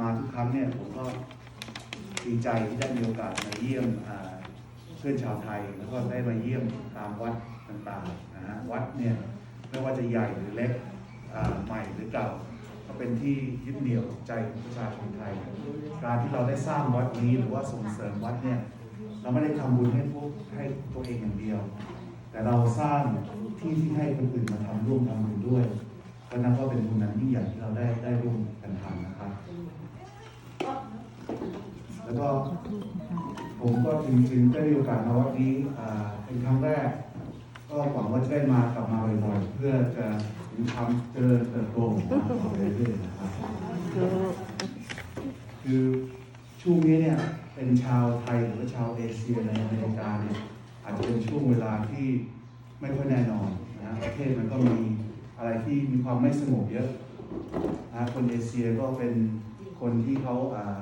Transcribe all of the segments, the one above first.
มาทุกครั้งเนี่ยผมก็ดีใจที่ได้มีโอกาสมาเยี่ยมเพื่อนชาวไทย แล้วก็ได้มาเยี่ยมตามวัดต่างๆนะฮะวัดเนี่ยไม่ว่าจะใหญ่หรือเล็กใหม่หรือเก่าก็เป็นที่ยึดเหนี่ยวใจของประชาชนไทย การที่เราได้สร้างวัดนี้หรือว่าส่งเสริมวัดเนี่ยเราไม่ได้ทำบุญให้พวกให้ตัวเองอย่างเดียว แต่เราสร้างที่ที่ให้คนอื่นมาทำร่วมทำบุญด้วยก็นับว่าเป็นบุญนั้นยิ่งใหญ่ที่เราได้ได้ร่วมกันทำนะครับ ก็ผมก็ถึงถึงได้มีโอกาสมาวัดนี้เป็นครั้งแรก ก็หวังว่าจะได้มากลับมาบ่อยๆเพื่อจะมีความเจริญเติบโตของเราต่อไปเรื่อยๆนะครับคือช่วงนี้เนี่ยเป็นชาวไทยหรือว่าชาวเอเชียในอเมริกาเนี่ยอาจจะเป็นช่วงเวลาที่ไม่ค่อยแน่นอนนะประเทศมันก็มีอะไรที่มีความไม่สงบเยอะนะคนเอเชียก็เป็นคนที่เขาอ่า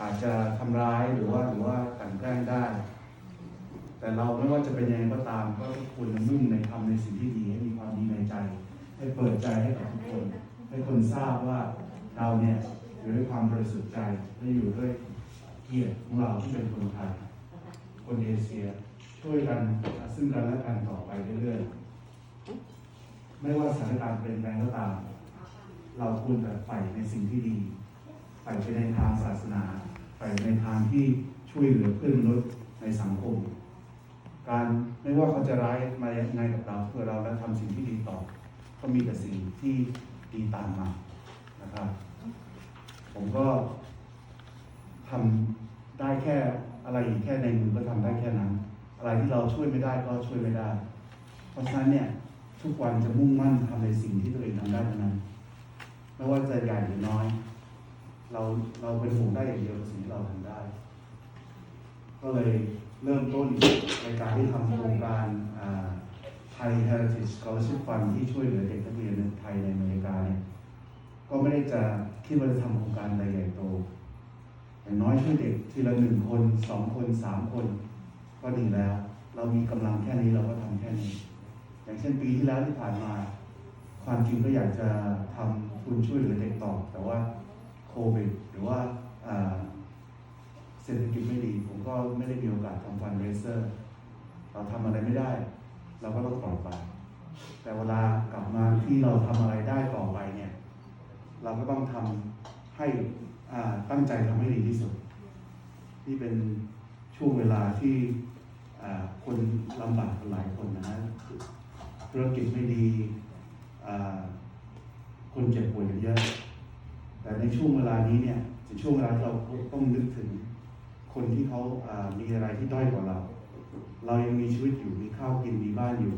อาจจะทำร้ายหรือว่าหรือว่ากันแกล้งได้ แต่เราไม่ว่าจะเป็นยังไงก็ตาม ก็ควรจะมุ่งในทำในสิ่งที่ดีให้มีความดีในใจ ให้เปิดใจให้กับทุกคน ให้คนทราบว่าเราเนี่ยอยู่ด้วยความบริสุทธิ์ใจและอยู่ด้วยเกียรติของเราที่เป็นคนไทยคนเอเชียช่วยกันซึ่งกันและกันต่อไปเรื่อยๆไม่ว่าสถานการณ์เปลี่ยนแปลงก็ตาม เราควรจะใฝ่ในสิ่งที่ดีใฝ่ไปในทางศาสนา ในทางที่ช่วยเหลือเพื่อนมนุษย์ในสังคม การไม่ว่าเขาจะร้ายมายังไงกับเราเพื่อเราและทำสิ่งที่ดีต่อ ก็มีแต่สิ่งที่ดีตามมานะครับ ผมก็ทำได้แค่อะไรแค่ในมือก็ทำได้แค่นั้น อะไรที่เราช่วยไม่ได้ก็ช่วยไม่ได้ เพราะฉะนั้นเนี่ยทุกวันจะมุ่งมั่นทำในสิ่งที่ตัวเองทำได้เท่านั้นไม่ว่าจะใหญ่หรือน้อย เราเราเป็นห่วงได้อย่างเดียวสิ่งที่เราทำได้ ก็เลยเริ่มต้นในการที่ทำโครงการไทย Heritage Scholarship Fund ที่ช่วยเหลือเด็กนักเรียนไทยในอเมริกาเนี่ยก็ไม่ได้จะคิดว่าจะทำโครงการใดใหญ่โต อย่างน้อยช่วยเด็กทีละหนึ่งคนสองคนสามคน ก็ดีแล้ว เรามีกำลังแค่นี้เราก็ทำแค่นี้ อย่างเช่นปีที่แล้วที่ผ่านมา ความจริงก็อยากจะทำทุนช่วยเหลือเด็กต่อ แต่ว่า โควิด หรือว่าเศรษฐกิจไม่ดี ผมก็ไม่ได้มีโอกาสทำฟันเรเซอร์ เราทำอะไรไม่ได้ เราก็ต้องปล่อยไป แต่เวลากลับมาที่เราทำอะไรได้ต่อไปเนี่ย เราก็ต้องทำให้ตั้งใจทำให้ดีที่สุดนี่เป็นช่วงเวลาที่คนลำบากหลายคนนะฮะธุรกิจไม่ดี คนเจ็บป่วยเยอะ แต่ในช่วงเวลานี้เนี่ยเป็นช่วงเวลาที่เราต้องนึกถึงคนที่เขาามีอะไรที่ด้อยกว่าเรา เรายังมีชีวิตอยู่มีข้าวกินมีบ้านอยู่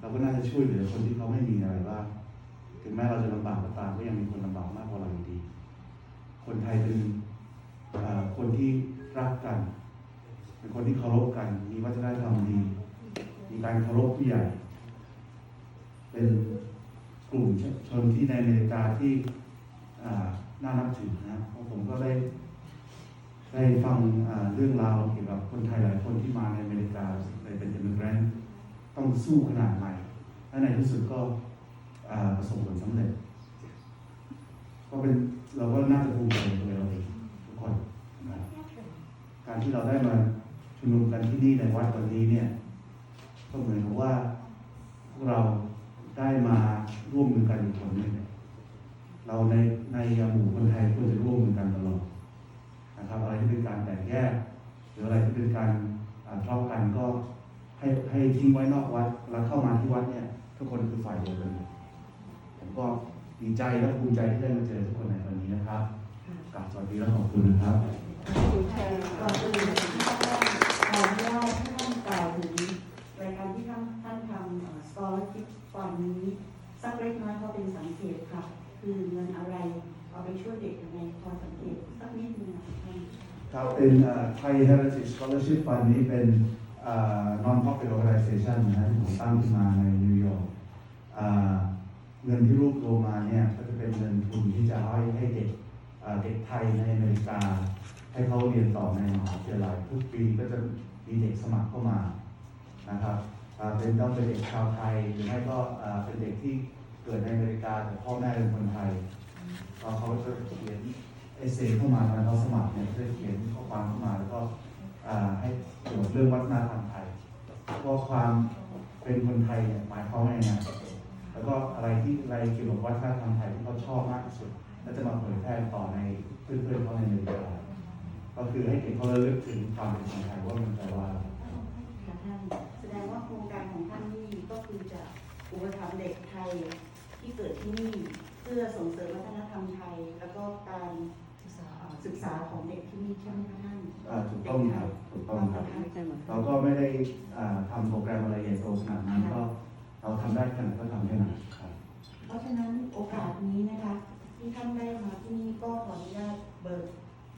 เราก็น่าจะช่วยเหลือคนที่เขาไม่มีอะไรบ้างถึงแม้เราจะลำบากก็ตามก็ยังมีคนลำบากมากกว่าเราอยู่ดี คนไทยเป็นคนที่รักกัน เป็นคนที่เคารพกัน มีวัฒนธรรมดี มีการเคารพผู้ใหญ่ เป็นกลุ่มชนที่ในอเมริกาที่ น่านับถือนะเพราะผมก็ได้ ได้ฟังเรื่องราวเกี่ยวกับคนไทยหลายคนที่มาในอเมริกาเลยเป็นอิมมิเกรนต์ต้องสู้ขนาดไหนและในที่สุดก็ประสบผลสำเร็จ ก็เป็นเราก็น่าจะภูมิใจตัวเราเองทุกคนนะการที่เราได้มาชุมนุมกันที่นี่ในวัดวันนี้เนี่ยก็เหมือนกับว่าพวกเราได้มาร่วมมือกันอีกคนหนึ่ง เราในในหมู่คนไทยควรจะร่วมมือกันตลอดนะครับ อะไรที่เป็นการแตกแยก หรืออะไรที่เป็นการทะเลาะกันก็ให้ให้ทิ้งไว้นอกวัดแล้วเข้ามาที่วัดเนี่ย ทุกคนคือฝ่ายเดียวกันผมก็ดีใจและภูมิใจที่ได้มาเจอทุกคนในวันนี้นะครับกราบสวัสดีและขอบคุณนะครับก่อนอื่นขออนุญาตท่านกล่าวถึงรายการที่ท่านท่านทำสกอร์ชิพฟอนนี้สักเล็กน้อยพอเป็นสังเกตค่ะ คือเงินอะไรเอาไปช่วยเด็กยังไงพอสังเกตสักนิดนึงค่ะท่านครับเป็นไทย Heritage Scholarship Fund นี้เป็นอ่า non-profit organization นะฮะที่ผมตั้งขึ้นมาในนิวยอร์กเงินที่รวบรวมมาเนี่ยก็จะเป็นเงินทุนที่จะให้ให้เด็กเด็กไทยในอเมริกา ให้เขาเรียนต่อในมหาวิทยาลัยทุกปีก็จะมีเด็กสมัครเข้ามานะครับเป็นต้องเป็นเด็กชาวไทยหรือไม่ก็เป็นเด็กที่ เกิดในอเมริกาแต่พ่อแม่เป็นคนไทยเขาจะเขียนเอเซ่เข้ามาตอนเขาสมัครเนี่ยเพื่อเขียนข้อความเข้ามาแล้วก็ให้เกี่ยวกับเรื่องวัฒนธรรมไทยว่าความเป็นคนไทยเนี่ยหมายความว่ายังไงแล้วก็อะไรที่อะไรเกี่ยวกับวัฒนธรรมไทยที่เขาชอบมากที่สุดแล้วจะมาเผยแพร่ต่อในเพื่อนๆเขาในอเมริกาก็คือให้เด็กเขาระลึกถึงความเป็นคนไทยว่ามันแปลว่าอะไรแสดงว่าโครงการของท่านนี่ก็คือจะอุปถัมภ์เด็กไทย ที่เกิดที่นี่เพื่อส่งเสริมวัฒนธรรมไทย แล้วก็การศึกษาเอ่อศึกษาของเด็กที่นี่ใช่ไหมคะท่านอ่าถูกต้องครับถูกต้องครับใช่ไหมเราก็ไม่ได้อ่าทำโปรแกรมอะไรใหญ่โตขนาดนั้นก็เราทำได้แค่ไหนก็ทำแค่นั้นครับ เพราะฉะนั้นโอกาสนี้นะคะ ที่ท่านได้มาที่นี่ก็ขออนุญาตเบิก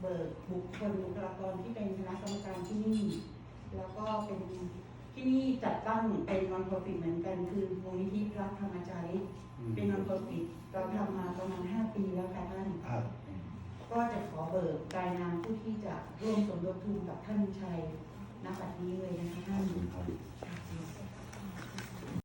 เบิกบุคคลบุคลากรที่เป็นคณะกรรมการที่นี่ แล้วก็เป็น ที่นี่จัดตั้งเป็นนอนโปรฟิตเหมือนกัน คือมูลนิธิรักธรรมใจารเป็นนอนโปรฟิตเราทำมาประมาณ 5 ปีแล้วค่ะท่านครับก็จะขอเบิกรายนามผู้ที่จะร่วมสมทบทุนกับท่านชัยณบัดนี้เลยนะคะท่าน